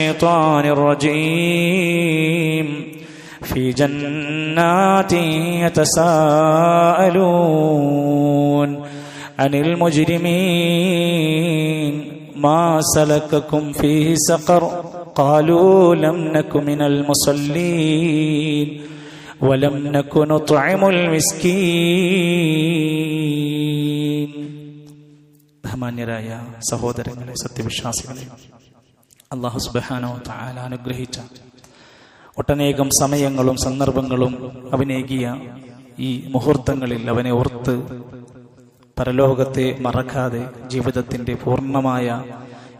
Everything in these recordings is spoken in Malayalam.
الشيطان الرجيم في جنات يتساءلون عن المجرمين ما سلككم فيه سقر قالوا لم نك من المصلين ولم نك نطعم المسكين ബഹുമാന്യരായ സഹോദരങ്ങളെ സത്യവിശ്വാസികളെ അള്ളാഹു സുബാനോ താല അനുഗ്രഹിച്ച ഒട്ടനേകം സമയങ്ങളും സന്ദർഭങ്ങളും അവനേകിയ ഈ മുഹൂർത്തങ്ങളിൽ അവനെ ഓർത്ത് പരലോകത്തെ മറക്കാതെ ജീവിതത്തിന്റെ പൂർണമായ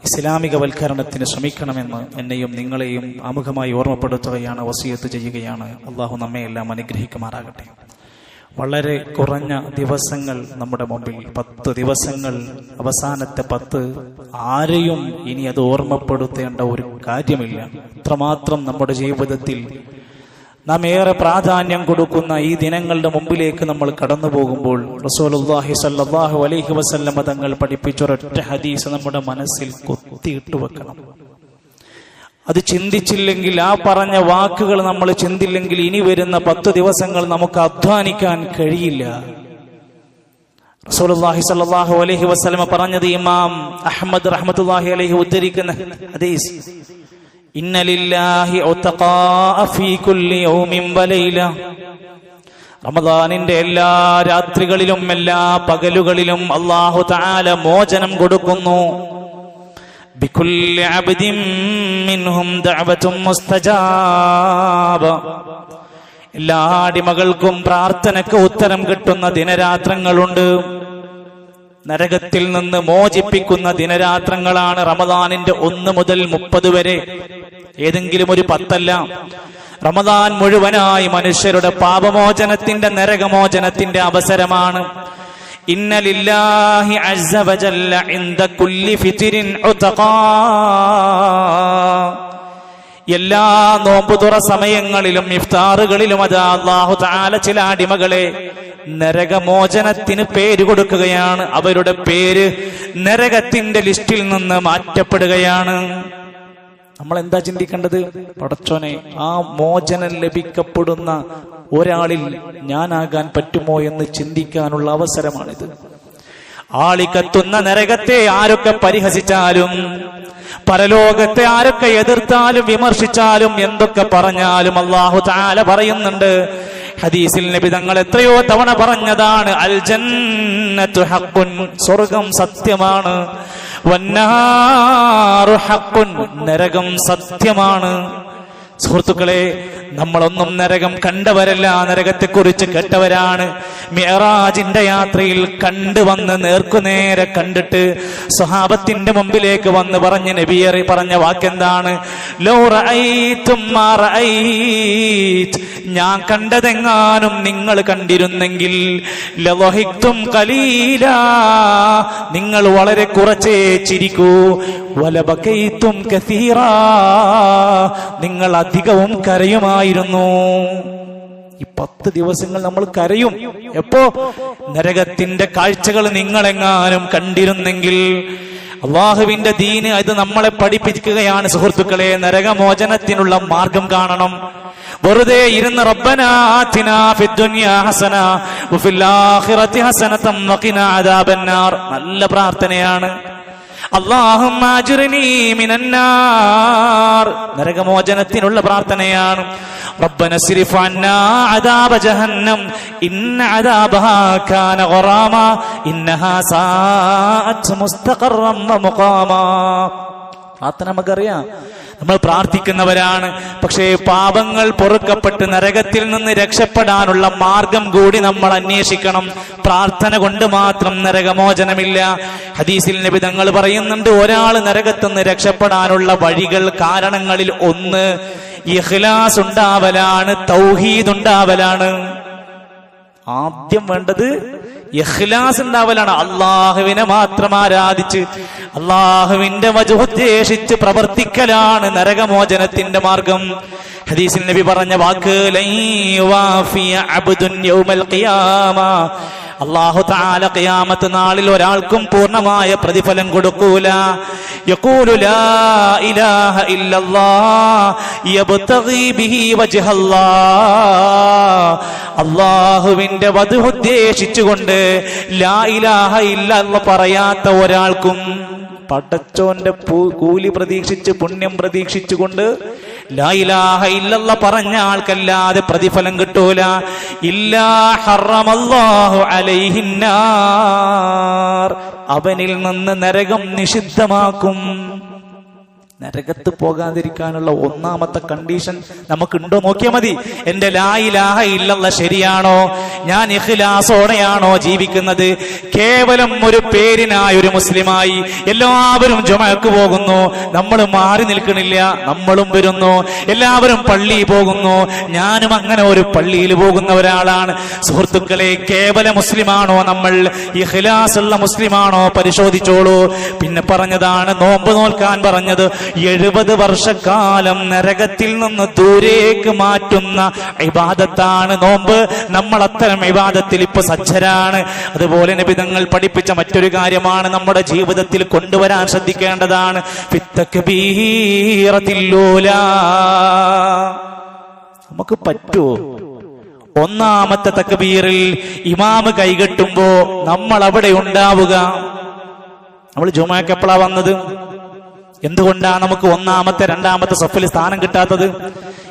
ഇസ്ലാമികവൽക്കരണത്തിന് ശ്രമിക്കണമെന്ന് എന്നെയും നിങ്ങളെയും ആമുഖമായി ഓർമ്മപ്പെടുത്തുകയാണ് വസീയത്ത് ചെയ്യുകയാണ്. അള്ളാഹു നമ്മയെല്ലാം അനുഗ്രഹിക്കുമാറാകട്ടെ. വളരെ കുറഞ്ഞ ദിവസങ്ങൾ നമ്മുടെ മുമ്പിൽ. പത്ത് ദിവസങ്ങൾ അവസാനത്തെ പത്ത്. ആരെയും ഇനി അത് ഓർമ്മപ്പെടുത്തേണ്ട ഒരു കാര്യമില്ല. അത്രമാത്രം നമ്മുടെ ജീവിതത്തിൽ നാം ഏറെ പ്രാധാന്യം കൊടുക്കുന്ന ഈ ദിനങ്ങളുടെ മുമ്പിലേക്ക് നമ്മൾ കടന്നു പോകുമ്പോൾ റസൂലുള്ളാഹി സല്ലാഹു അലൈഹി വസല്ലമ തങ്ങൾ പഠിപ്പിച്ചൊരൊറ്റ ഹദീസ് നമ്മുടെ മനസ്സിൽ കൊത്തിയിട്ട് വെക്കണം അത് ചിന്തിച്ചില്ലെങ്കിൽ ആ പറഞ്ഞ വാക്കുകൾ നമ്മൾ ചിന്തില്ലെങ്കിൽ ഇനി വരുന്ന പത്ത് ദിവസങ്ങൾ നമുക്ക് അധ്വാനിക്കാൻ കഴിയില്ല. റസൂലുള്ളാഹി സ്വല്ലല്ലാഹു അലൈഹി വസല്ലമ പറഞ്ഞത് ഇമാം അഹ്മദ് റഹ്മത്തുള്ളാഹി അലൈഹി ഉദ്ധരിക്കുന്ന ഹദീസ് ഇന്ന ലില്ലാഹി ഫീ കുല്ലി യൗമിൻ വലൈല. റമദാനിന്റെ എല്ലാ രാത്രികളിലും എല്ലാ പകലുകളിലും അല്ലാഹു തആല മോചനം കൊടുക്കുന്നു. بكل عبد منهم دعوة مستجابة എല്ലാ അടിമകൾക്കും പ്രാർത്ഥനയ്ക്ക് ഉത്തരം കിട്ടുന്ന ദിനരാത്രങ്ങളുണ്ട് നരകത്തിൽ നിന്ന് മോചിപ്പിക്കുന്ന ദിനരാത്രങ്ങളാണ് റമദാനിന്റെ ഒന്ന് മുതൽ മുപ്പത് വരെ ഏതെങ്കിലും ഒരു പത്തല്ല റമദാൻ മുഴുവനായി മനുഷ്യരുടെ പാപമോചനത്തിന്റെ നരകമോചനത്തിന്റെ അവസരമാണ് ഇന്ന لله عز وجل عند كل ഫിത്രിൻ عتقا എല്ലാ നോമ്പുതുറ സമയങ്ങളിലും ഇഫ്താറുകളിലും അത് അള്ളാഹു താല ചില അടിമകളെ നരകമോചനത്തിന് പേര് കൊടുക്കുകയാണ്. അവരുടെ പേര് നരകത്തിന്റെ ലിസ്റ്റിൽ നിന്ന് മാറ്റപ്പെടുകയാണ്. നമ്മൾ എന്താ ചിന്തിക്കേണ്ടത്? പടച്ചോനെ ആ മോചനം ലഭിക്കപ്പെടുന്ന ഒരാളിൽ ഞാനാകാൻ പറ്റുമോ എന്ന് ചിന്തിക്കാനുള്ള അവസരമാണിത്. ആളിക്കത്തുന്ന നരകത്തെ ആരൊക്കെ പരിഹസിച്ചാലും പരലോകത്തെ ആരൊക്കെ എതിർത്താലും വിമർശിച്ചാലും എന്തൊക്കെ പറഞ്ഞാലും അള്ളാഹു താല പറയുന്നുണ്ട്. ഹദീസിൽ നബി തങ്ങൾ എത്രയോ തവണ പറഞ്ഞതാണ് അൽ ജന്നത്തു ഹഖുൻ സ്വർഗം സത്യമാണ്. ഹഖുൻ നരകം സത്യമാണ്. സുഹൃത്തുക്കളെ നമ്മളൊന്നും നരകം കണ്ടവരല്ല. നരകത്തെക്കുറിച്ച് കേട്ടവരാണ്. മിയറാജിന്റെ യാത്രയിൽ കണ്ടുവന്ന് നേർക്കുനേരെ കണ്ടിട്ട് സ്വഹാബത്തിന്റെ മുമ്പിലേക്ക് വന്ന് പറഞ്ഞ് നബിയറി പറഞ്ഞ വാക്കെന്താണ്. ഞാൻ കണ്ടതെങ്ങാനും നിങ്ങൾ കണ്ടിരുന്നെങ്കിൽ കലീല. നിങ്ങൾ വളരെ കുറച്ചേ ചിരിക്കൂ. വലബക്കൈത്തും നിങ്ങൾ അധികവും കരയുമായിരുന്നു. ഈ പത്ത് ദിവസങ്ങൾ നമ്മൾ കരയും. എപ്പോ? നരകത്തിന്റെ കാഴ്ചകൾ നിങ്ങളെങ്ങാനും കണ്ടിരുന്നെങ്കിൽ അള്ളാഹുവിന്റെ ദീന് അത് നമ്മളെ പഠിപ്പിക്കുകയാണ്. സുഹൃത്തുക്കളെ നരകമോചനത്തിനുള്ള മാർഗം കാണണം. വെറുതെ ഇരുന്ന് റബ്ബനാ നല്ല പ്രാർത്ഥനയാണ്. നരകമോചനത്തിനുള്ള പ്രാർത്ഥനയാണ്. പ്രാർത്ഥന നമുക്കറിയാം. നമ്മൾ പ്രാർത്ഥിക്കുന്നവരാണ്. പക്ഷേ പാപങ്ങൾ പൊറുക്കപ്പെട്ട് നരകത്തിൽ നിന്ന് രക്ഷപ്പെടാനുള്ള മാർഗം കൂടി നമ്മൾ അന്വേഷിക്കണം. പ്രാർത്ഥന കൊണ്ട് മാത്രം നരകമോചനമില്ല. ഹദീസിൽ നബി തങ്ങൾ പറയുന്നുണ്ട് ഒരാൾ നരകത്തു നിന്ന് രക്ഷപ്പെടാനുള്ള വഴികൾ കാരണങ്ങളിൽ ഒന്ന്. ഇഖ്ലാസ് ഉണ്ടാവലാണ് തൗഹീദ് ഉണ്ടാവലാണ്. ആദ്യം വേണ്ടത് ഇഖ്ലാസ് ഉണ്ടാവലാണ് അള്ളാഹുവിനെ മാത്രം ആരാധിച്ച് അള്ളാഹുവിന്റെ വജുദ്ദേശിച്ച് പ്രവർത്തിക്കലാണ് നരകമോചനത്തിന്റെ മാർഗം. ഹദീസിൽ നബി പറഞ്ഞ വാക്ക് അള്ളാഹു താല കയാമത്ത് നാളിൽ ഒരാൾക്കും പൂർണമായ പ്രതിഫലം കൊടുക്കൂല. അള്ളാഹുവിന്റെ വധു ഉദ്ദേശിച്ചുകൊണ്ട് ലാ ഇലാഹ ഇല്ല പറയാത്ത ഒരാൾക്കും പടച്ചോന്റെ കൂലി പ്രതീക്ഷിച്ച് പുണ്യം പ്രതീക്ഷിച്ചുകൊണ്ട് ലാ ഇലാഹ ഇല്ലല്ല പറഞ്ഞ ആൾക്കല്ലാതെ പ്രതിഫലം കിട്ടൂല. ഇല്ലാ അലൈഹിന്നാർ അവനിൽ നിന്ന് നരകം നിഷിദ്ധമാക്കും. നരകത്ത് പോകാതിരിക്കാനുള്ള ഒന്നാമത്തെ കണ്ടീഷൻ നമുക്കുണ്ടോ? നോക്കിയാൽ മതി. എന്റെ ലായിലാഹ ഇല്ലല്ല ശരിയാണോ? ഞാൻ ഇഖ്ലാസോടെയാണോ ജീവിക്കുന്നത്? കേവലം ഒരു പേരിനായ ഒരു മുസ്ലിമായി എല്ലാവരും ജുമക്ക് പോകുന്നു. നമ്മൾ മാറി നിൽക്കണില്ല. നമ്മളും വരുന്നു. എല്ലാവരും പള്ളി പോകുന്നു. ഞാനും അങ്ങനെ ഒരു പള്ളിയിൽ പോകുന്ന ഒരാളാണ്. സുഹൃത്തുക്കളെ കേവല മുസ്ലിമാണോ നമ്മൾ? ഇഖ്ലാസ് ഉള്ള മുസ്ലിമാണോ? പരിശോധിച്ചോളൂ. പിന്നെ പറഞ്ഞതാണ് നോമ്പ് നോൽക്കാൻ പറഞ്ഞത്. എഴുപത് വർഷക്കാലം നരകത്തിൽ നിന്ന് ദൂരേക്ക് മാറ്റുന്ന ഇബാദത്താണ് നോമ്പ്. നമ്മൾ അത്തരം ഇബാദത്തിൽ ഇപ്പൊ സജ്ജരാണ്. അതുപോലെ നബിതങ്ങൾ പഠിപ്പിച്ച മറ്റൊരു കാര്യമാണ് നമ്മുടെ ജീവിതത്തിൽ കൊണ്ടുവരാൻ ശ്രദ്ധിക്കേണ്ടതാണ്. നമുക്ക് പറ്റുമോ ഒന്നാമത്തെ തക്ബീറിൽ ഇമാമ് കൈകെട്ടുമ്പോ നമ്മൾ അവിടെ ഉണ്ടാവുക. നമ്മൾ ജുമാക്കെപ്പോഴാ വന്നത്? എന്തുകൊണ്ടാ നമുക്ക് ഒന്നാമത്തെ രണ്ടാമത്തെ സഫിൽ സ്ഥാനം കിട്ടാത്തത്?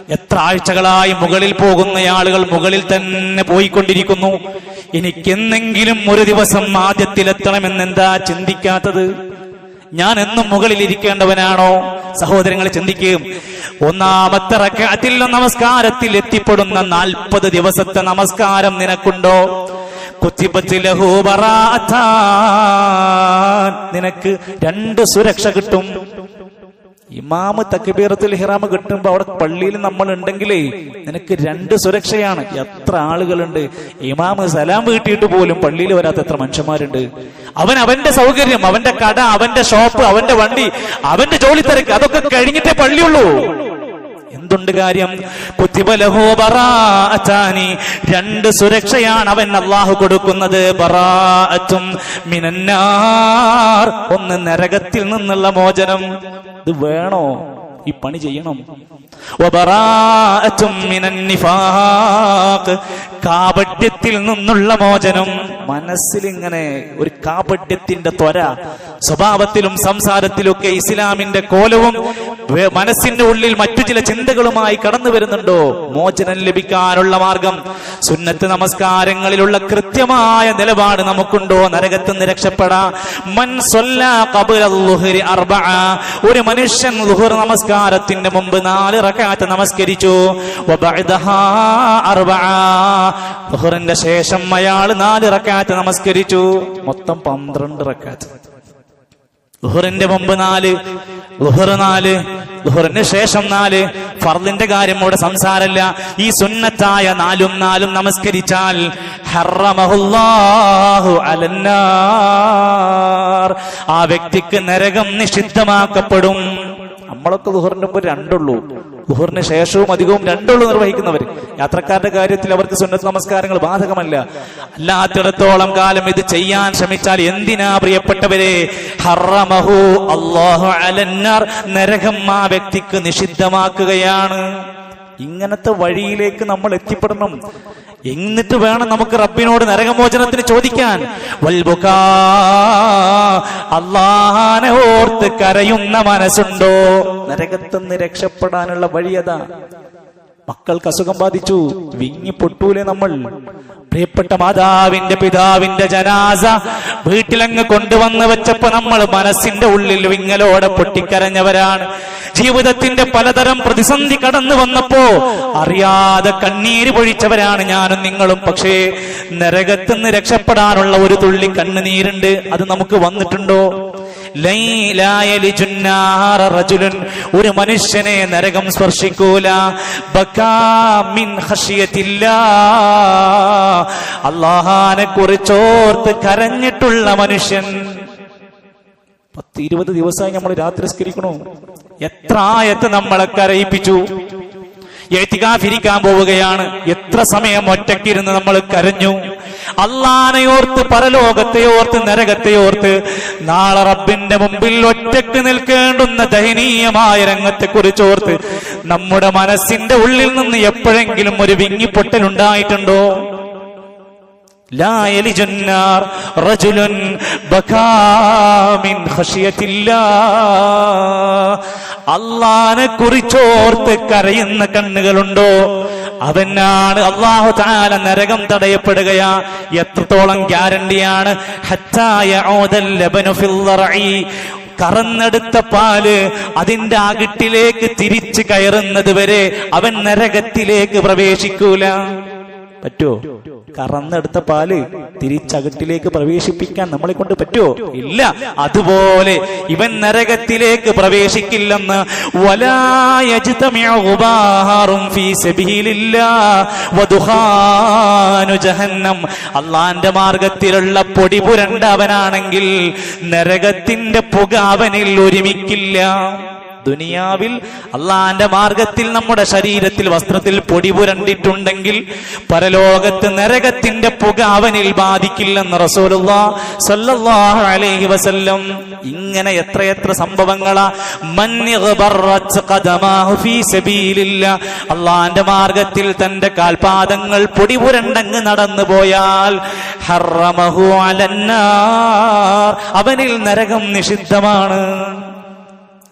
എത്ര ആഴ്ചകളായി മുകളിൽ പോകുന്ന ആളുകൾ മുകളിൽ തന്നെ പോയിക്കൊണ്ടിരിക്കുന്നു. എനിക്കെന്നെങ്കിലും ഒരു ദിവസം ആദ്യത്തിലെത്തണമെന്ന് എന്താ ചിന്തിക്കാത്തത്? ഞാൻ എന്നും മുകളിൽ ഇരിക്കേണ്ടവനാണോ? സഹോദരങ്ങൾ ചിന്തിക്കുകയും ഒന്നാമത്തെ റക്കാത്തിൽ നമസ്കാരത്തിൽ എത്തിപ്പെടുന്ന നാൽപ്പത് ദിവസത്തെ നമസ്കാരം നിനക്കുണ്ടോ. നിനക്ക് രണ്ട് സുരക്ഷ കിട്ടും. ഇമാമ് തക്ബീറത്തുൽ ഹിറാമ് കിട്ടുമ്പോ അവിടെ പള്ളിയിൽ നമ്മൾ ഉണ്ടെങ്കിലേ നിനക്ക് രണ്ട് സുരക്ഷയാണ്. എത്ര ആളുകളുണ്ട്. ഇമാമ് സലാം വീട്ടിയിട്ട് പോലും പള്ളിയിൽ വരാത്ത എത്ര മനുഷ്യന്മാരുണ്ട്. അവൻ അവന്റെ സൗകര്യം അവന്റെ കട അവന്റെ ഷോപ്പ് അവന്റെ വണ്ടി അവന്റെ ജോലി തിരക്ക് അതൊക്കെ കഴിഞ്ഞിട്ടേ പള്ളിയുള്ളൂ. എന്തുണ്ട് കാര്യം? രണ്ട് സുരക്ഷയാണ് അവൻ അള്ളാഹു കൊടുക്കുന്നത് മിനന്നാർ. ഒന്ന് നരകത്തിൽ നിന്നുള്ള മോചനം. ഇത് വേണോ? ഈ പണി ചെയ്യണം. കാപട്യത്തിൽ നിന്നുള്ള മോചനം. മനസ്സിലിങ്ങനെ ഒരു കാപട്യത്തിന്റെ ത്വര. സ്വഭാവത്തിലും സംസാരത്തിലൊക്കെ ഇസ്ലാമിന്റെ കോലവും മനസ്സിന്റെ ഉള്ളിൽ മറ്റു ചില ചിന്തകളുമായി കടന്നു വരുന്നുണ്ടോ? മോചനം ലഭിക്കാനുള്ള മാർഗം. സുന്നത്ത് നമസ്കാരങ്ങളിലുള്ള കൃത്യമായ നിലപാട് നമുക്കുണ്ടോ? നരകത്ത് നിന്ന് രക്ഷപ്പെടാം. ഒരു മനുഷ്യൻ നമസ്കാരത്തിന്റെ മുമ്പ് നാല് റക്അത്ത് നമസ്കരിച്ചു. ശേഷം അയാൾ നാല് റക്അത്ത് നമസ്കരിച്ചു. മൊത്തം പന്ത്രണ്ട് റക്അത്ത് ലുഹറിന്റെ മുമ്പ് നാല് ലുഹർ നാല് ലുഹറിന് ശേഷം നാല്. ഫർദിന്റെ കാര്യം ഇവിടെ സംസാരമില്ല. ഈ സുന്നത്തായ നാലും നാലും നമസ്കരിച്ചാൽ ആ വ്യക്തിക്ക് നരകം നിഷിദ്ധമാക്കപ്പെടും. നമ്മളൊക്കെ ദുഹറിന് മുമ്പ് രണ്ടുള്ളൂ. ദുഹറിന് ശേഷവും അധികവും രണ്ടുള്ളൂ നിർവഹിക്കുന്നവർ യാത്രക്കാരുടെ കാര്യത്തിൽ അവർക്ക് സുന്നത്ത് നമസ്കാരങ്ങൾ ബാധകമല്ല. അല്ലാത്തിടത്തോളം കാലം ഇത് ചെയ്യാൻ ശ്രമിച്ചാൽ എന്തിനാ പ്രിയപ്പെട്ടവരെ? ഹറമഹു അല്ലാഹു അലന്നാർ നരകം ആ വ്യക്തിക്ക് നിഷിദ്ധമാക്കുകയാണ്. ഇങ്ങനത്തെ വഴിയിലേക്ക് നമ്മൾ എത്തിപ്പെടണം. എന്നിട്ട് വേണം നമുക്ക് റബ്ബിനോട് നരകമോചനത്തിന് ചോദിക്കാൻ. അള്ളാഹാനെ ഓർത്ത് കരയുന്ന മനസ്സുണ്ടോ? നരകത്തുനിന്ന് രക്ഷപ്പെടാനുള്ള വഴിയതാ മക്കൾക്ക് അസുഖം ബാധിച്ചു. വിങ്ങി നമ്മൾ. പ്രിയപ്പെട്ട മാതാവിന്റെ പിതാവിന്റെ ജനാസ വീട്ടിലങ്ങ് കൊണ്ടുവന്ന് വെച്ചപ്പോ നമ്മൾ മനസ്സിന്റെ ഉള്ളിൽ വിങ്ങലോടെ പൊട്ടിക്കരഞ്ഞവരാണ്. ജീവിതത്തിന്റെ പലതരം പ്രതിസന്ധി കടന്നു വന്നപ്പോ അറിയാതെ കണ്ണീര് പൊഴിച്ചവരാണ് ഞാനും നിങ്ങളും. പക്ഷേ നരകത്തുനിന്ന് രക്ഷപ്പെടാനുള്ള ഒരു തുള്ളി കണ്ണുനീരുണ്ട്. അത് നമുക്ക് വന്നിട്ടുണ്ടോ? ഒരു മനുഷ്യനെ നരകം സ്പർശിക്കൂല. അള്ളാഹാനെ കുറിച്ചോർത്ത് കരഞ്ഞിട്ടുള്ള മനുഷ്യൻ. പത്ത് ഇരുപത് ദിവസമായി നമ്മൾ രാത്രി സ്കരിക്കണോ എത്ര ആയത്ത് നമ്മളെ കരയിപ്പിച്ചു. എത്തിക്കാഫിരിക്കാൻ പോവുകയാണ്. എത്ര സമയം ഒറ്റക്കിരുന്ന് നമ്മൾ കരഞ്ഞു. അള്ളാനെ ഓർത്ത് പരലോകത്തെ ഓർത്ത് നരകത്തെ ഓർത്ത് നാളെ റബ്ബിന്റെ മുമ്പിൽ ഒറ്റക്ക് നിൽക്കേണ്ടുന്ന ദയനീയമായ രംഗത്തെ കുറിച്ച് ഓർത്ത് നമ്മുടെ മനസ്സിന്റെ ഉള്ളിൽ നിന്ന് എപ്പോഴെങ്കിലും ഒരു വിങ്ങിപ്പൊട്ടലുണ്ടായിട്ടുണ്ടോ لا يلج النار رجل بكى من خشية الله അള്ളാനെ കുറിച്ചോർത്ത് കരയുന്ന കണ്ണുകളുണ്ടോ അവനാണ് അള്ളാഹു താല നരകം തടയപ്പെടുകയാ. എത്രത്തോളം ഗ്യാരണ്ടിയാണ്. കറന്നെടുത്ത പാൽ അതിന്റെ അകിട്ടിലേക്ക് തിരിച്ചു കയറുന്നത് വരെ അവൻ നരകത്തിലേക്ക് പ്രവേശിക്കൂല. പറ്റുമോ കറന്നെടുത്ത പാൽ തിരിച്ചകട്ടിലേക്ക് പ്രവേശിപ്പിക്കാൻ നമ്മളെ കൊണ്ട് പറ്റുമോ ഇല്ല. അതുപോലെ ഇവൻ നരകത്തിലേക്ക് പ്രവേശിക്കില്ലെന്ന് അള്ളാന്റെ മാർഗത്തിലുള്ള പൊടി പുരണ്ട അവനാണെങ്കിൽ നരകത്തിന്റെ പുക അവനിൽ ഒരുമിക്കില്ല. ദുനിയാവിൽ അള്ളാന്റെ മാർഗത്തിൽ നമ്മുടെ ശരീരത്തിൽ വസ്ത്രത്തിൽ പൊടി പുരണ്ടിട്ടുണ്ടെങ്കിൽ പരലോകത്ത് നരകത്തിന്റെ പുക അവനിൽ ബാധിക്കില്ലെന്ന് അലൈഹി വസല്ലം. ഇങ്ങനെ എത്രയെത്ര സംഭവങ്ങളാ. അള്ളാന്റെ മാർഗത്തിൽ തന്റെ കാൽപാദങ്ങൾ പൊടി പുരണ്ടങ്ങ് നടന്നു പോയാൽ അവനിൽ നരകം നിഷിദ്ധമാണ്.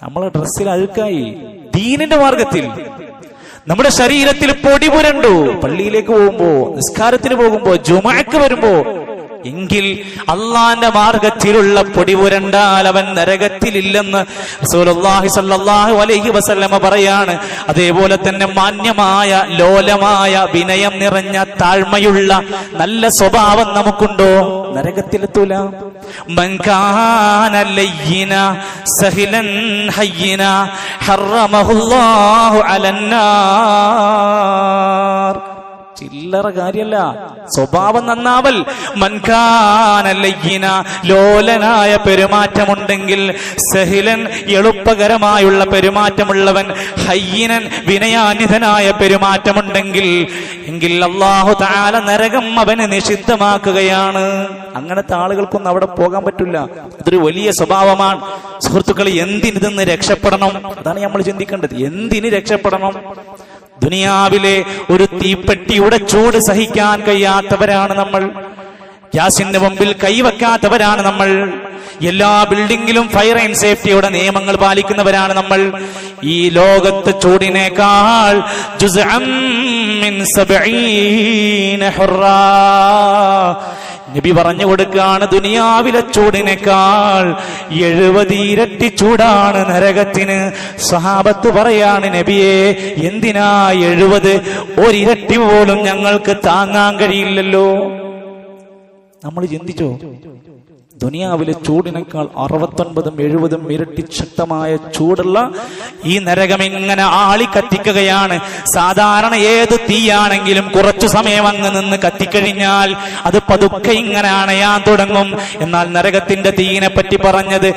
നമ്മളെ ഡ്രസ്സിൽ അഴുക്കായി. ദീനിന്റെ മാർഗത്തിൽ. നമ്മുടെ ശരീരത്തിൽ പൊടി പുരണ്ടു. പള്ളിയിലേക്ക് പോകുമ്പോ നിസ്കാരത്തിന് പോകുമ്പോ ജുമാക്ക് വരുമ്പോ എങ്കിൽ അള്ളാന്റെ മാർഗത്തിലുള്ള പൊടി പുരണ്ടാൽ അവൻ നരകത്തിലില്ലെന്ന് റസൂലുള്ളാഹി അലൈഹി വസല്ലമ പറയാണ്. അതേപോലെ തന്നെ മാന്യമായ ലോലമായ വിനയം നിറഞ്ഞ താഴ്മയുള്ള നല്ല സ്വഭാവം നമുക്കുണ്ടോ? നരകത്തിലെത്തൂല. من كان لينا سهلا هينا حرمه الله على النار. ചില്ലറ കാര്യല്ല. സ്വഭാവം നന്നാവൽ. മൻകാനല്ലയ്യന ലോലനായ പെരുമാറ്റമുണ്ടെങ്കിൽ സഹിലൻ എളുപ്പകരമായുള്ള പെരുമാറ്റമുള്ളവൻ ഹയ്യനൻ വിനയാന്വിതനായ പെരുമാറ്റമുണ്ടെങ്കിൽ എങ്കിൽ അള്ളാഹു താല നരകം അവന് നിഷിദ്ധമാക്കുകയാണ്. അങ്ങനത്തെ ആളുകൾക്കൊന്നും അവിടെ പോകാൻ പറ്റില്ല. അതൊരു വലിയ സ്വഭാവമാണ്. സുഹൃത്തുക്കൾ എന്തിനിതെന്ന് രക്ഷപ്പെടണം? അതാണ് നമ്മൾ ചിന്തിക്കേണ്ടത്. എന്തിന് രക്ഷപ്പെടണം? ദുനിയാവിലെ ഒരു തീപ്പെട്ടിയുടെ ചൂട് സഹിക്കാൻ കഴിയാത്തവരാണ് നമ്മൾ. ഗ്യാസിന്റെ മുമ്പിൽ കൈവെക്കാത്തവരാണ് നമ്മൾ. എല്ലാ ബിൽഡിങ്ങിലും ഫയർ ആൻഡ് സേഫ്റ്റിയുടെ നിയമങ്ങൾ പാലിക്കുന്നവരാണ് നമ്മൾ. ഈ ലോകത്ത് ചൂടിനേക്കാൾ ഹുറാ. നബി പറഞ്ഞു കൊടുക്കാണ് ദുനിയാവിലെ ചൂടിനേക്കാൾ എഴുപത് ഇരട്ടി ചൂടാണ് നരകത്തിന്. സഹാബത്ത് പറയാണ് നബിയെ എന്തിനാ എഴുപത്? ഒരിരട്ടി പോലും ഞങ്ങൾക്ക് താങ്ങാൻ കഴിയില്ലല്ലോ. നമ്മൾ ചിന്തിച്ചോ? ദുനിയാവിലെ ചൂടിനേക്കാൾ അറുപത്തൊൻപതും എഴുപതും ഇരട്ടി ശക്തമായ ചൂടുള്ള ഈ നരകം ഇങ്ങനെ ആളി കത്തിക്കുകയാണ്. സാധാരണ ഏത് തീയാണെങ്കിലും കുറച്ചു സമയം അങ്ങ് നിന്ന് കത്തിക്കഴിഞ്ഞാൽ അത് പതുക്കെ ഇങ്ങനെ അണയാൻ തുടങ്ങും. എന്നാൽ നരകത്തിന്റെ തീയിനെ പറ്റി പറഞ്ഞത്.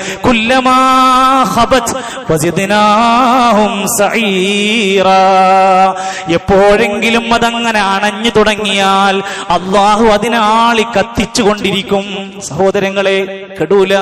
എപ്പോഴെങ്കിലും അതങ്ങനെ അണഞ്ഞു തുടങ്ങിയാൽ അള്ളാഹു അതിനാളി കത്തിച്ചു കൊണ്ടിരിക്കും സഹോദരങ്ങളെ കെടൂല.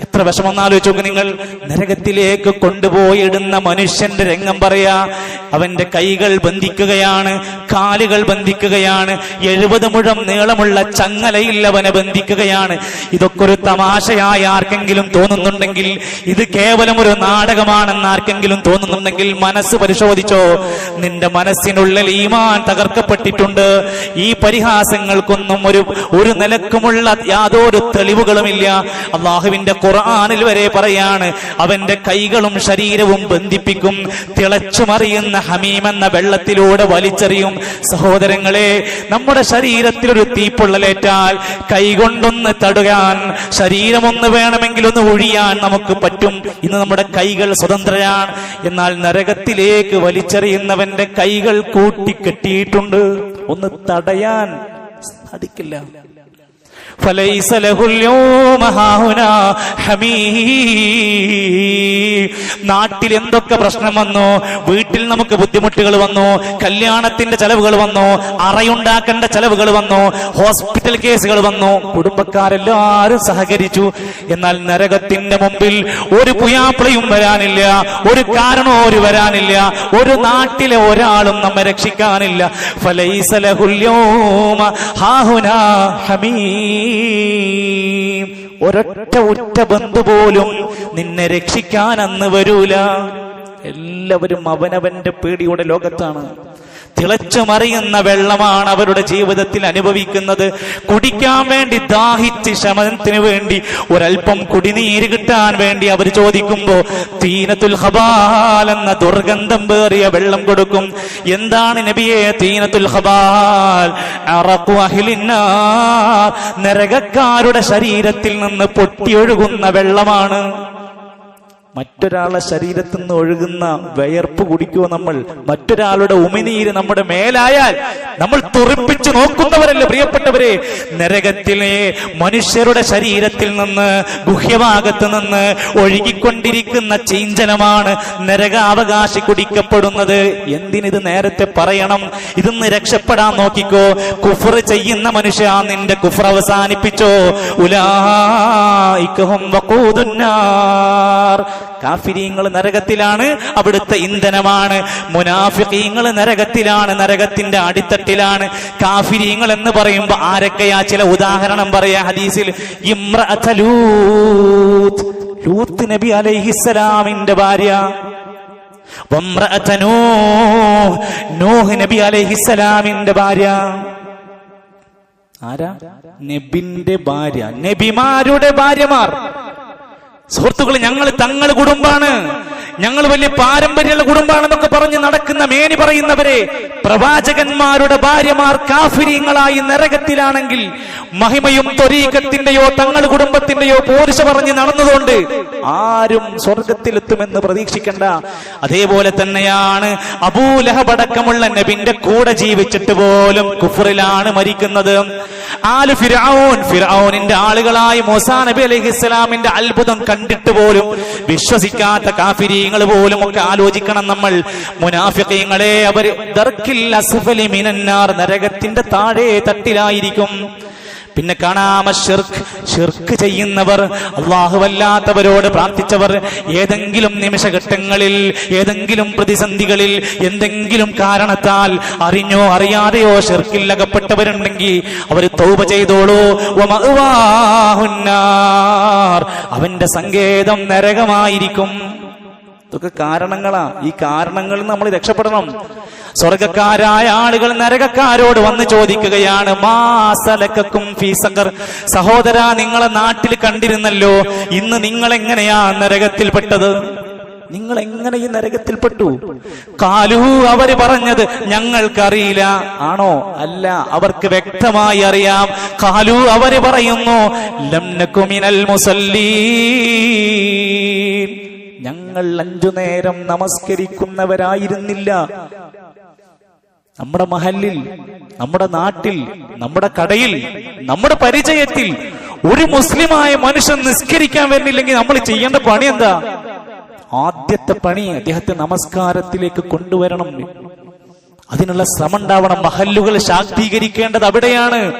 എത്ര വിഷമൊന്നാലോചിച്ച് നിങ്ങൾ. നരകത്തിലേക്ക് കൊണ്ടുപോയിടുന്ന മനുഷ്യന്റെ രംഗം പറയാ അവന്റെ കൈകൾ ബന്ധിക്കുകയാണ് കാലുകൾ ബന്ധിക്കുകയാണ് എഴുപത് മുഴം നീളമുള്ള ചങ്ങലയിൽ അവനെ ബന്ധിക്കുകയാണ്. ഇതൊക്കെ ഒരു തമാശയായി ആർക്കെങ്കിലും തോന്നുന്നുണ്ടെങ്കിൽ ഇത് കേവലം ഒരു നാടകമാണെന്ന് ആർക്കെങ്കിലും തോന്നുന്നുണ്ടെങ്കിൽ മനസ്സ് പരിശോധിച്ചോ. നിന്റെ മനസ്സിനുള്ളിൽ ഈമാൻ തകർക്കപ്പെട്ടിട്ടുണ്ട്. ഈ പരിഹാസങ്ങൾക്കൊന്നും ഒരു ഒരു നിലക്കുമുള്ള യാതൊരു തെളിവുകളുമില്ല. അള്ളാഹുവിന്റെ ഖുർആനിൽ വരെ പറയാണ് അവന്റെ കൈകളും ശരീരവും ബന്ധിപ്പിക്കും തിളച്ചുമറിയുന്ന ഹമീം എന്ന വെള്ളത്തിലൂടെ വലിച്ചെറിയും. സഹോദരങ്ങളെ നമ്മുടെ ശരീരത്തിൽ ഒരു തീപ്പൊള്ളലേറ്റാൽ കൈകൊണ്ടൊന്ന് തടുകാൻ ശരീരമൊന്ന് വേണമെങ്കിൽ ഒന്ന് ഒഴിയാൻ നമുക്ക് പറ്റും. ഇന്ന് നമ്മുടെ കൈകൾ സ്വതന്ത്രയാണ് എന്നാൽ നരകത്തിലേക്ക് വലിച്ചെറിയുന്നവന്റെ കൈകൾ കൂട്ടിക്കെട്ടിയിട്ടുണ്ട്. ഒന്ന് തടയാൻ സാധിക്കില്ല. فليس له اليوم هاهنا حميم നാട്ടിൽ എന്തൊക്കെ പ്രശ്നം വന്നു വീട്ടിൽ നമുക്ക് ബുദ്ധിമുട്ടുകൾ വന്നു കല്യാണത്തിന്റെ ചെലവുകൾ വന്നു അറയുണ്ടാക്കേണ്ട ചെലവുകൾ വന്നു ഹോസ്പിറ്റൽ കേസുകൾ വന്നു കുടുംബക്കാരെല്ലാരും സഹകരിച്ചു എന്നാൽ നരകത്തിന്റെ മുമ്പിൽ ഒരു പുയാപ്പിളയും വരാനില്ല ഒരു കാരണവും ഒരു വരാനില്ല ഒരു നാട്ടിലെ ഒരാളും നമ്മെ രക്ഷിക്കാനില്ല ഫലൈസ ലഹുൽ യൗമ ഹാഹുനാ ഹമീം ഒരൊറ്റ ഉറ്റ ബന്ധു പോലും നിന്നെ രക്ഷിക്കാൻ അന്ന് വരൂല. എല്ലാവരും അവനവന്റെ പേടിയുടെ ലോകത്താണ്. തിളച്ചു മറിയുന്ന വെള്ളമാണ് അവരുടെ ജീവിതത്തിൽ അനുഭവിക്കുന്നത്. കുടിക്കാൻ വേണ്ടി ദാഹിച്ച് ശമനത്തിന് വേണ്ടി ഒരൽപ്പം കുടിനീര് കിട്ടാൻ വേണ്ടി അവർ ചോദിക്കുമ്പോ തീനത്തുൽ ഹബാൽ എന്ന ദുർഗന്ധം പേറിയ വെള്ളം കൊടുക്കും. എന്താണ് നബിയെ തീനത്തുൽ ഹബാൽ. നരകക്കാരുടെ ശരീരത്തിൽ നിന്ന് പൊട്ടിയൊഴുകുന്ന വെള്ളമാണ്. മറ്റൊരാളുടെ ശരീരത്തിൽ നിന്ന് ഒഴുകുന്ന വയർപ്പ് കുടിക്കുക നമ്മൾ? മറ്റൊരാളുടെ ഉമിനീര് നമ്മുടെ മേലായാൽ നമ്മൾ തുറിപ്പിച്ച് നോക്കുന്നവരല്ല പ്രിയപ്പെട്ടവരെ? നരകത്തിലെ മനുഷ്യരുടെ ശരീരത്തിൽ നിന്ന് ഗുഹ്യഭാഗത്ത് നിന്ന് ഒഴുകിക്കൊണ്ടിരിക്കുന്ന ചീഞ്ചലമാണ് നരകാവകാശി കുടിക്കപ്പെടുന്നത്. എന്തിനിത് നേരത്തെ പറയണം? ഇതൊന്ന് രക്ഷപ്പെടാൻ നോക്കിക്കോ. കുഫർ ചെയ്യുന്ന മനുഷ്യ നിന്റെ കുഫർ അവസാനിപ്പിച്ചോ. ഉലായിക്കഹും വഖൂദുന്നാർ കാഫിരീങ്ങൾ നരകത്തിലാണ് അവിടുത്തെ ഇന്ധനമാണ്. മുനാഫിഖീങ്ങൾ നരകത്തിലാണ് നരകത്തിന്റെ അടിത്തട്ടിലാണ്. കാഫിരിയങ്ങൾ എന്ന് പറയുമ്പോ ആരൊക്കെയാ? ചില ഉദാഹരണം പറയാ ഹദീസിൽ. ഇമ്രഅത്ത ലൂത്ത്. നബി അലൈഹിസ്സലാമിന്റെ ഭാര്യ. നൂഹ് നബി അലൈഹിസ്സലാമിന്റെ ഭാര്യ. ആരാ? നബിന്റെ ഭാര്യ. നബിമാരുടെ ഭാര്യമാർ. സുഹൃത്തുക്കൾ ഞങ്ങൾ തങ്ങൾ കുടുംബാണ്. ഞങ്ങൾ വലിയ പാരമ്പര്യമുള്ള കുടുംബാണെന്നൊക്കെ പറഞ്ഞ് നടക്കുന്ന മേനി പറയുന്നവരെ പ്രവാചകന്മാരുടെ ഭാര്യമാർ കാഫിര്യങ്ങളായി നരകത്തിലാണെങ്കിൽ മഹിമയും ത്വരീകത്തിന്റെയോ തങ്ങൾ കുടുംബത്തിന്റെയോ പോരിശ പറഞ്ഞ് നടന്നതുകൊണ്ട് ആരും സ്വർഗത്തിലെത്തുമെന്ന് പ്രതീക്ഷിക്കണ്ട. അതേപോലെ തന്നെയാണ് അബൂലഹബടക്കമുള്ള നബിന്റെ കൂടെ ജീവിച്ചിട്ട് പോലും കുഫറിലാണ് മരിക്കുന്നത്. ആൽ ഫിറൌൻ ഫിറൌനിന്റെ ആളുകളായി മൂസാ നബി അലൈഹി ഇസ്ലാമിന്റെ അത്ഭുതം കണ്ടിട്ട് പോലും വിശ്വസിക്കാത്ത കാഫിരീങ്ങൾ പോലും ഒക്കെ ആലോചിക്കണം നമ്മൾ. മുനാഫിക്കങ്ങളെ അവർ ദർക്കിൽ അസ്ഫലി മിനന്നാർ നരകത്തിന്റെ താഴെ തട്ടിലായിരിക്കും. പിന്നെ കാണാമ ഷിർക്ക് ഷിർക്ക് ചെയ്യുന്നവർ അള്ളാഹുവല്ലാത്തവരോട് പ്രാർത്ഥിച്ചവർ ഏതെങ്കിലും നിമിഷഘട്ടങ്ങളിൽ ഏതെങ്കിലും പ്രതിസന്ധികളിൽ എന്തെങ്കിലും കാരണത്താൽ അറിഞ്ഞോ അറിയാതെയോ ഷിർക്കിൽ അകപ്പെട്ടവരുണ്ടെങ്കിൽ അവർ തൗപ ചെയ്തോളൂ. അവന്റെ സങ്കേതം നരകമായിരിക്കും. ഇതൊക്കെ കാരണങ്ങളാ. ഈ കാരണങ്ങളിൽ നമ്മൾ രക്ഷപ്പെടണം. സ്വർഗക്കാരായ ആളുകൾ നരകക്കാരോട് വന്ന് ചോദിക്കുകയാണ് സഹോദര നിങ്ങളെ നാട്ടിൽ കണ്ടിരുന്നല്ലോ ഇന്ന് നിങ്ങൾ എങ്ങനെയാ നരകത്തിൽപ്പെട്ടത് നിങ്ങൾ എങ്ങനെ ഈ നരകത്തിൽപ്പെട്ടു കാലു അവർ പറഞ്ഞത് ഞങ്ങൾക്കറിയില്ല. ആണോ? അല്ല അവർക്ക് വ്യക്തമായി അറിയാം. കാലു അവർ പറയുന്നു ലംനക്കുമിനൽ മുസല്ലീൻ. ഞങ്ങൾ അഞ്ചു നേരം നമസ്കരിക്കുന്നവരായിരുന്നില്ല. നമ്മുടെ മഹലിൽ നമ്മുടെ നാട്ടിൽ നമ്മുടെ കടയിൽ നമ്മുടെ പരിചയത്തിൽ ഒരു മുസ്ലിമായ മനുഷ്യൻ നിസ്കരിക്കാൻ വരുന്നില്ലെങ്കിൽ നമ്മൾ ചെയ്യേണ്ട പണി എന്താ? ആദ്യത്തെ പണി അദ്ദേഹത്തെ നമസ്കാരത്തിലേക്ക് കൊണ്ടുവരണം. അതിനുള്ള ശ്രമം ഉണ്ടാവണം. മഹല്ലുകൾ ശാക്തീകരിക്കേണ്ടത് അവിടെയാണ്.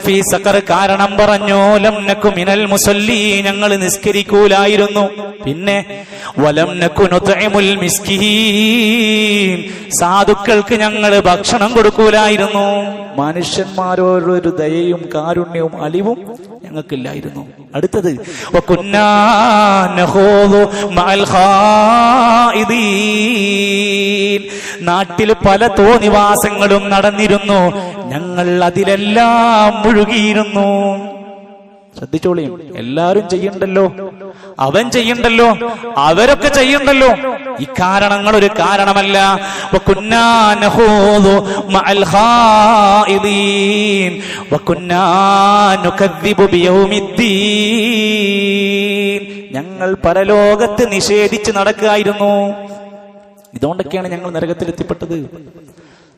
ഫീ സക്കർ കാരണം പറഞ്ഞു. ലംനക്കും മിനൽ മുസല്ലി ഞങ്ങൾ നിസ്കരിക്കൂലായിരുന്നു. പിന്നെ വലം നക്കു നുത്ഇമുൽ സാധുക്കൾക്ക് ഞങ്ങൾ ഭക്ഷണം കൊടുക്കൂലായിരുന്നു. മനുഷ്യന്മാരോടൊരു ദയയും കാരുണ്യവും അലിവും ഞങ്ങൾക്കില്ലായിരുന്നു. അടുത്തത് നാട്ടിൽ പല തോന്നിവാസങ്ങളും നടന്നിരുന്നു. ഞങ്ങൾ അതിലെല്ലാം മുഴുകിയിരുന്നു. ശ്രദ്ധിച്ചോളിയും എല്ലാരും ചെയ്യണ്ടല്ലോ. അവൻ ചെയ്യണ്ടല്ലോ. അവരൊക്കെ ചെയ്യണ്ടല്ലോ. ഈ കാരണങ്ങൾ ഒരു കാരണമല്ല. ഞങ്ങൾ പരലോകത്ത് നിഷേധിച്ച് നടക്കുകയായിരുന്നു. ഇതുകൊണ്ടൊക്കെയാണ് ഞങ്ങൾ നരകത്തിൽ എത്തിപ്പെട്ടത്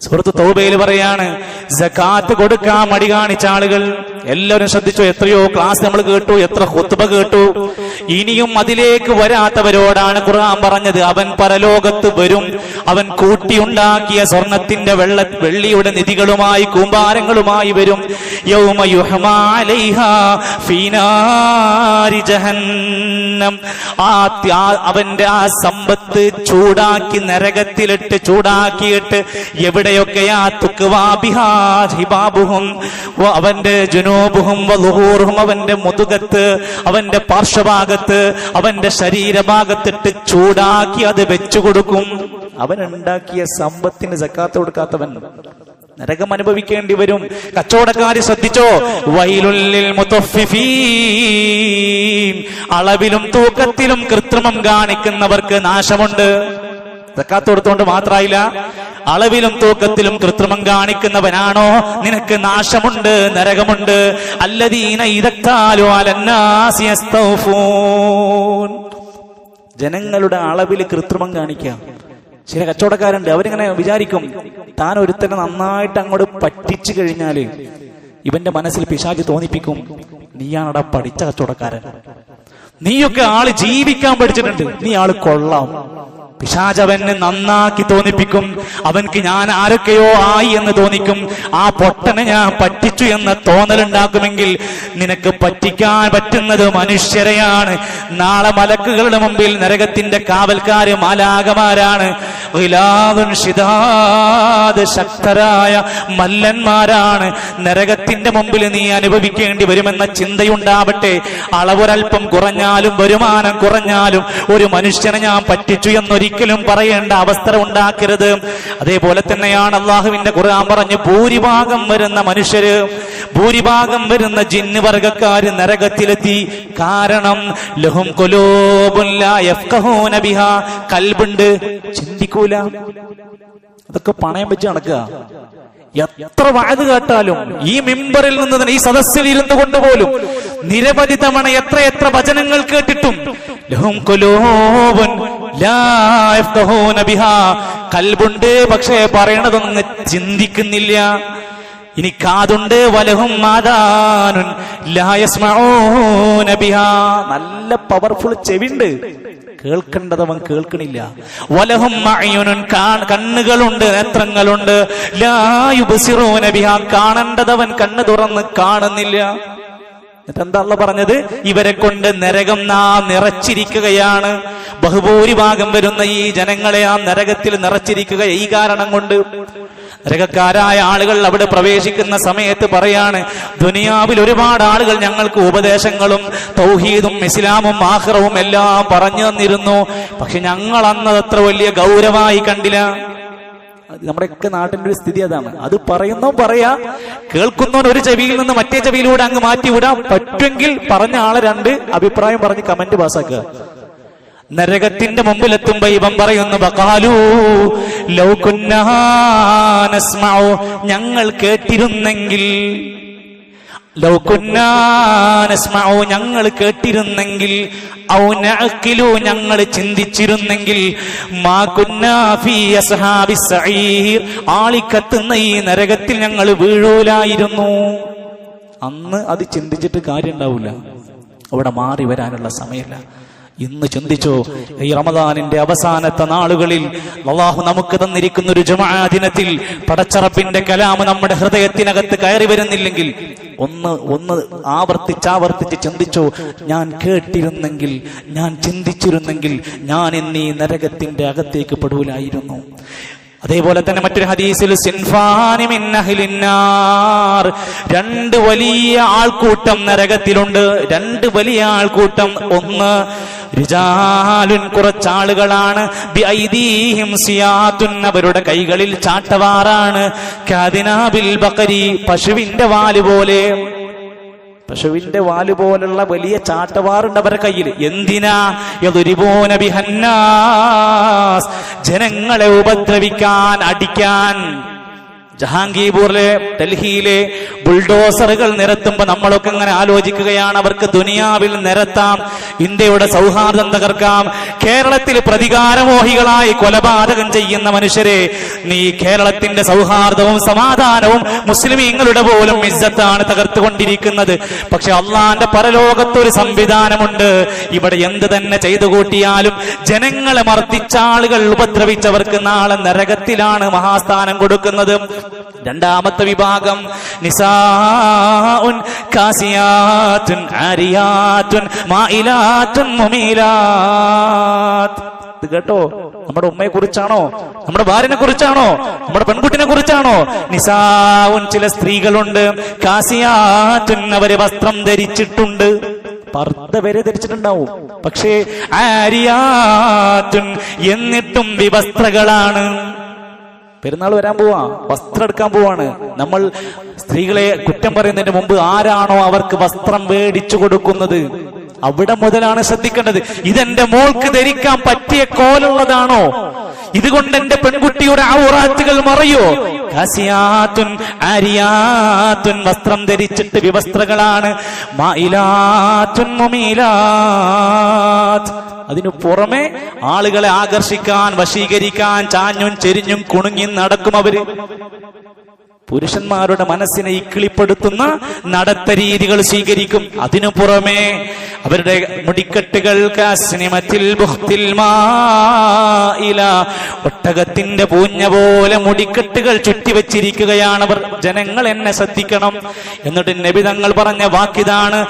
സുഹൃത്ത് തൗബയിൽ പറയാണ് സക്കാത്ത് കൊടുക്കാൻ മടി കാണിച്ച ആളുകൾ എല്ലാവരും ശ്രദ്ധിച്ചു? എത്രയോ ക്ലാസ് നമ്മൾ കേട്ടു എത്ര ഹുത്തുബ കേട്ടു. ഇനിയും അതിലേക്ക് വരാത്തവരോടാണ് ഖുർആൻ പറഞ്ഞത്. അവൻ പരലോകത്ത് വരും. അവൻ കൂട്ടിയുണ്ടാക്കിയ സ്വർണത്തിന്റെ വെള്ള വെള്ളിയുടെ നിധികളുമായി കൂമ്പാരങ്ങളുമായി വരും. അവന്റെ ആ സമ്പത്ത് ചൂടാക്കി നരകത്തിലിട്ട് ചൂടാക്കിയിട്ട് എവിടെയൊക്കെയാ തുക്കുവാബിഹാ അവന്റെ അവന്റെ ജുനൂബുഹും അവന്റെ മുതുകത്ത് അവന്റെ പാർശ്വഭാഗത്ത് അവന്റെ ശരീരഭാഗത്തിട്ട് ചൂടാക്കി അത് വെച്ചു കൊടുക്കും. അവൻ ഉണ്ടാക്കിയ സമ്പത്തിന് സക്കാത്ത് കൊടുക്കാത്തവൻ നരകം അനുഭവിക്കേണ്ടി വരും. കച്ചവടക്കാര് ശ്രദ്ധിച്ചോ? വൈലുള്ളിൽ അളവിലും തൂക്കത്തിലും കൃത്രിമം കാണിക്കുന്നവർക്ക് നാശമുണ്ട്. സക്കാത്ത് കൊടുത്തോണ്ട് മാത്രമായില്ല അളവിലും തൂക്കത്തിലും കൃത്രിമം കാണിക്കുന്നവനാണോ? നിനക്ക് നാശമുണ്ട് നരകമുണ്ട്. അല്ലദീന ഇതക്കാലോ അലന്നാസി യസ്തൗഫൂൻ ജനങ്ങളുടെ അളവിൽ കൃത്രിമം കാണിക്കാം. ചില കച്ചവടക്കാരുണ്ട് അവരിങ്ങനെ വിചാരിക്കും താൻ ഒരുത്തനെ നന്നായിട്ട് അങ്ങോട്ട് പറ്റിച്ചു കഴിഞ്ഞാൽ ഇവന്റെ മനസ്സിൽ പിശാച് തോന്നിപ്പിക്കും. നീയാണടാ പഠിച്ച കച്ചവടക്കാരൻ. നീയൊക്കെ ആൾ ജീവിക്കാൻ പഠിച്ചിട്ടുണ്ട്. നീ ആൾ കൊള്ളാം. പിശാജ് അവന് നന്നാക്കി തോന്നിപ്പിക്കും. അവൻക്ക് ഞാൻ ആരൊക്കെയോ ആയി എന്ന് തോന്നിക്കും. ആ പൊട്ടനെ ഞാൻ പറ്റിച്ചു എന്ന തോന്നലുണ്ടാക്കുമെങ്കിൽ നിനക്ക് പറ്റിക്കാൻ പറ്റുന്നത് മനുഷ്യരെയാണ്. നാളെ മലക്കുകളുടെ മുമ്പിൽ നരകത്തിന്റെ കാവൽക്കാര് മാലാകമാരാണ് ശക്തരായ മല്ലന്മാരാണ്. നരകത്തിന്റെ മുമ്പിൽ നീ അനുഭവിക്കേണ്ടി വരുമെന്ന ചിന്തയുണ്ടാവട്ടെ. അളവൊരൽപ്പം കുറഞ്ഞാലും വരുമാനം കുറഞ്ഞാലും ഒരു മനുഷ്യനെ ഞാൻ പറ്റിച്ചു എന്നൊരിക്കലും പറയേണ്ട അവസ്ഥ ഉണ്ടാക്കരുത്. അതേപോലെ തന്നെയാണ് അള്ളാഹുവിന്റെ ഖുർആൻ പറഞ്ഞു ഭൂരിഭാഗം വരുന്ന മനുഷ്യര് ഭൂരിഭാഗം വരുന്ന ജിന്ന് വർഗക്കാര് നരകത്തിലെത്തി. കാരണം ലഹും ബിഹാ. കൽബുണ്ട് ചിന്തിക്കൂല. അതൊക്കെ പണയം വെച്ച് നടക്കുക. എത്ര വാത് കേട്ടാലും ഈ മിമ്പറിൽ നിന്ന് ഈ സദസ്സിൽ ഇരുന്നു കൊണ്ടുപോലും നിരവധി തവണ എത്ര എത്ര വചനങ്ങൾ കേട്ടിട്ടും കൽബുണ്ട് പക്ഷേ പറയണതൊന്നും ചിന്തിക്കുന്നില്ല. ഇനി കാതുണ്ട് വലഹും മാതാനുൻ നല്ല പവർഫുൾ ചെവിണ്ട്. കേൾക്കേണ്ടത് അവൻ കേൾക്കണില്ല. വലഹും കണ്ണുകളുണ്ട് നേത്രങ്ങളുണ്ട്. കാണേണ്ടത് അവൻ കണ്ണ് തുറന്ന് കാണുന്നില്ല. എന്നിട്ട് എന്താ പറഞ്ഞത്? ഇവരെ കൊണ്ട് നരകം നാ നിറച്ചിരിക്കുകയാണ്. ബഹുഭൂരിഭാഗം വരുന്ന ഈ ജനങ്ങളെ ആ നരകത്തിൽ നിറച്ചിരിക്കുക ഈ കാരണം കൊണ്ട്. നരകക്കാരായ ആളുകൾ അവിടെ പ്രവേശിക്കുന്ന സമയത്ത് പറയാണ് ദുനിയാവിൽ ഒരുപാട് ആളുകൾ ഞങ്ങൾക്ക് ഉപദേശങ്ങളും തൗഹീദും ഇസ്ലാമും ആഹ്റവും എല്ലാം പറഞ്ഞു തന്നിരുന്നു. പക്ഷെ ഞങ്ങൾ അന്ന് അത്ര വലിയ ഗൗരവമായി കണ്ടില്ല. നമ്മുടെയൊക്കെ നാട്ടിന്റെ ഒരു സ്ഥിതി അതാണ്. അത് പറയുന്നോ പറയാ കേൾക്കുന്നവൻ ഒരു ചെവിയിൽ നിന്ന് മറ്റേ ചെവിയിലൂടെ അങ്ങ് മാറ്റി വിടാൻ പറ്റുമെങ്കിൽ പറഞ്ഞ ആളെ രണ്ട് അഭിപ്രായം പറഞ്ഞ് കമന്റ് പാസ്സാക്കുക. നരകത്തിന്റെ മുമ്പിലെത്തുമ്പോ ഇവൻ പറയുന്നു ബക്കാലൂ ഞങ്ങൾ കേട്ടിരുന്നെങ്കിൽ ഞങ്ങൾ കേട്ടിരുന്നെങ്കിൽ ഔ നഅഖിലു ഞങ്ങൾ ചിന്തിച്ചിരുന്നെങ്കിൽ ആളിക്കത്തുന്ന ഈ നരകത്തിൽ ഞങ്ങൾ വീഴൂലായിരുന്നു. അന്ന് അത് ചിന്തിച്ചിട്ട് കാര്യം ഉണ്ടാവില്ല അവിടെ മാറി വരാനുള്ള സമയമില്ല. ഇന്ന് ചിന്തിച്ചോ. ഈ റമദാനിന്റെ അവസാനത്തെ നാളുകളിൽ അള്ളാഹു നമുക്ക് തന്നിരിക്കുന്ന ഒരു ജുമാ ദിനത്തിൽ പടച്ചറപ്പിന്റെ കലാമ് നമ്മുടെ ഹൃദയത്തിനകത്ത് കയറി വരുന്നില്ലെങ്കിൽ ഒന്ന് ഒന്ന് ആവർത്തിച്ചാവർത്തിച്ച് ചിന്തിച്ചോ. ഞാൻ കേട്ടിരുന്നെങ്കിൽ ഞാൻ ചിന്തിച്ചിരുന്നെങ്കിൽ ഞാൻ ഇന്ന് ഈ നരകത്തിന്റെ അകത്തേക്ക് പെടൂലായിരുന്നു അതേപോലെ തന്നെ മറ്റൊരു ഹദീസിൽ രണ്ട് വലിയ ആൾക്കൂട്ടം നരകത്തിലുണ്ട്. രണ്ട് വലിയ ആൾക്കൂട്ടം. ഒന്ന് റിജാലുൻ കുറച്ചാളുകളാണ്. അവരുടെ കൈകളിൽ ചാട്ടവാറാണ്. കാദിനാബിൽ ബക്കരി പശുവിന്റെ വാൽ പോലെ പശുവിന്റെ വാൽ പോലുള്ള വലിയ ചാട്ടവാറുണ്ട് അവരുടെ കയ്യിൽ. എന്തിനാ? യദുരിബൂന ബിഹന്നാസ്. ജനങ്ങളെ ഉപദ്രവിക്കാൻ അടിക്കാൻ. ജഹാംഗീർപൂരിലെ ഡൽഹിയിലെ ബുൾഡോസറുകൾ നിരത്തുമ്പോൾ നമ്മളൊക്കെ ഇങ്ങനെ ആലോചിക്കുകയാണ് അവർക്ക് ദുനിയാവിൽ നിരത്താം ഇന്ത്യയുടെ സൗഹാർദ്ദം തകർക്കാം കേരളത്തിൽ പ്രതികാരമോഹികളായി കൊലപാതകം ചെയ്യുന്ന മനുഷ്യരെ നീ കേരളത്തിന്റെ സൗഹാർദ്ദവും സമാധാനവും മുസ്ലിമീങ്ങളുടെ പോലും ഇസ്സത്താണ് തകർത്തുകൊണ്ടിരിക്കുന്നത്. പക്ഷെ അള്ളാന്റെ പരലോകത്തൊരു സംവിധാനമുണ്ട്. ഇവിടെ എന്ത് തന്നെ ചെയ്തു കൂട്ടിയാലും ജനങ്ങളെ മർദ്ദിച്ച ആളുകൾ ഉപദ്രവിച്ചവർക്ക് നാളെ നരകത്തിലാണ് മഹാസ്ഥാനം കൊടുക്കുന്നത്. രണ്ടാമത്തെ വിഭാഗം നിസാഉൻ കാസിയാത്തുൻ ആരിയാത്തുൻ മായിലാത്തുൻ മുമീലാത്ത്. ഇത് കേട്ടോ? നമ്മുടെ ഉമ്മയെ കുറിച്ചാണോ? നമ്മുടെ ഭാര്യനെ കുറിച്ചാണോ? നമ്മുടെ പെൺകുട്ടിനെ കുറിച്ചാണോ? നിസാവുൻ ചില സ്ത്രീകളുണ്ട്. കാസിയാത്തുൻ അവർ വസ്ത്രം ധരിച്ചിട്ടുണ്ട്. പർദ്ദ വരെ ധരിച്ചിട്ടുണ്ടാവും. പക്ഷേ ആരിയാത്തുൻ എന്നിട്ടും വിവസ്ത്രകളാണ്. പെരുന്നാൾ വരാൻ പോവാ. വസ്ത്രം എടുക്കാൻ പോവാണ്. നമ്മൾ സ്ത്രീകളെ കുറ്റം പറയുന്നതിന് മുമ്പ് ആരാണോ അവർക്ക് വസ്ത്രം മേടിച്ചു കൊടുക്കുന്നത്? അവിടെ മുതലാണ് ശ്രദ്ധിക്കേണ്ടത്. ഇതെന്റെ മോൾക്ക് ധരിക്കാൻ പറ്റിയ കോലുള്ളതാണോ? ഇതുകൊണ്ട് എന്റെ പെൺകുട്ടിയുടെ ആ ഉറാറ്റുകൾ മറയോ? ആരിയാത്തുൻ വസ്ത്രം ധരിച്ചിട്ട് വിവസ്ത്രകളാണ്. മുമീലാത്ത്. അതിനു പുറമെ ആളുകളെ ആകർഷിക്കാൻ വശീകരിക്കാൻ ചാഞ്ഞും ചെരിഞ്ഞും കുണുങ്ങി നടക്കും അവർ. പുരുഷന്മാരുടെ മനസ്സിനെ ഇക്കിളിപ്പെടുത്തുന്ന നടത്ത രീതികൾ സ്വീകരിക്കും. അതിനു പുറമെ അവരുടെ മുടിക്കെട്ടുകൾ മായില. ഒട്ടകത്തിന്റെ പൂഞ്ഞ പോലെ മുടിക്കെട്ടുകൾ ചുറ്റിവെച്ചിരിക്കുകയാണ് അവർ. ജനങ്ങൾ എന്നെ ശ്രദ്ധിക്കണം. എന്നിട്ട് നബി തങ്ങൾ പറഞ്ഞ വാക്കിതാണ്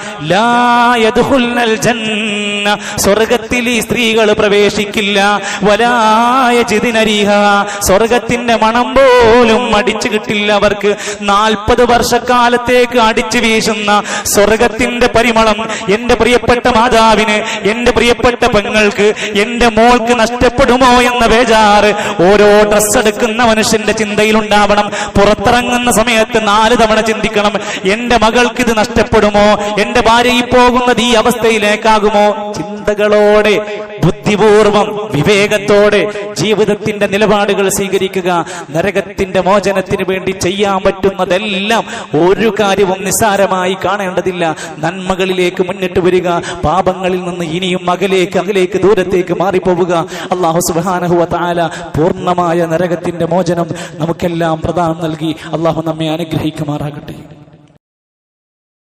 സ്വർഗത്തിൽ ഈ സ്ത്രീകൾ പ്രവേശിക്കില്ല. വലായ ചിതിനരിഹ സ്വർഗത്തിന്റെ മണം പോലും അടിച്ചു കിട്ടില്ല അവർക്ക് നാൽപ്പത് വർഷക്കാലത്തേക്ക് അടിച്ചു വീശുന്ന സ്വർഗത്തിന്റെ പരിമളം എന്റെ പ്രിയപ്പെട്ട മാതാവിന് എന്റെ പ്രിയപ്പെട്ട പെങ്ങൾക്ക് എന്റെ മോൾക്ക് നഷ്ടപ്പെടുമോ എന്ന ബേജാറ് ഓരോ ഡ്രസ് എടുക്കുന്ന മനുഷ്യന്റെ ചിന്തയിലുണ്ടാവണം. പുറത്തിറങ്ങുന്ന സമയത്ത് നാല് തവണ ചിന്തിക്കണം എന്റെ മകൾക്ക് ഇത് നഷ്ടപ്പെടുമോ? എന്റെ ഭാര്യ ഈ പോകുന്നത് ഈ അവസ്ഥയിലേക്കാകുമോ? ചിന്തകളോടെ ബുദ്ധിപൂർവം വിവേകത്തോടെ ജീവിതത്തിന്റെ നിലപാടുകൾ സ്വീകരിക്കുക നരകത്തിന്റെ മോചനത്തിന് വേണ്ടി ചെയ്യാൻ പറ്റുന്നതെല്ലാം ഒരു കാര്യവും നിസ്സാരമായി കാണേണ്ടതില്ല. നന്മകളിലേക്ക് മുന്നിട്ട് വരിക പാപങ്ങളിൽ നിന്ന് ഇനിയും അകലേക്ക് അകലേക്ക് ദൂരത്തേക്ക് മാറിപ്പോവുക. അള്ളാഹു സുബാനഹുവ താല പൂർണമായ നരകത്തിന്റെ മോചനം നമുക്കെല്ലാം പ്രധാനം നൽകി. അള്ളാഹു നമ്മെ അനുഗ്രഹിക്കുമാറാകട്ടെ.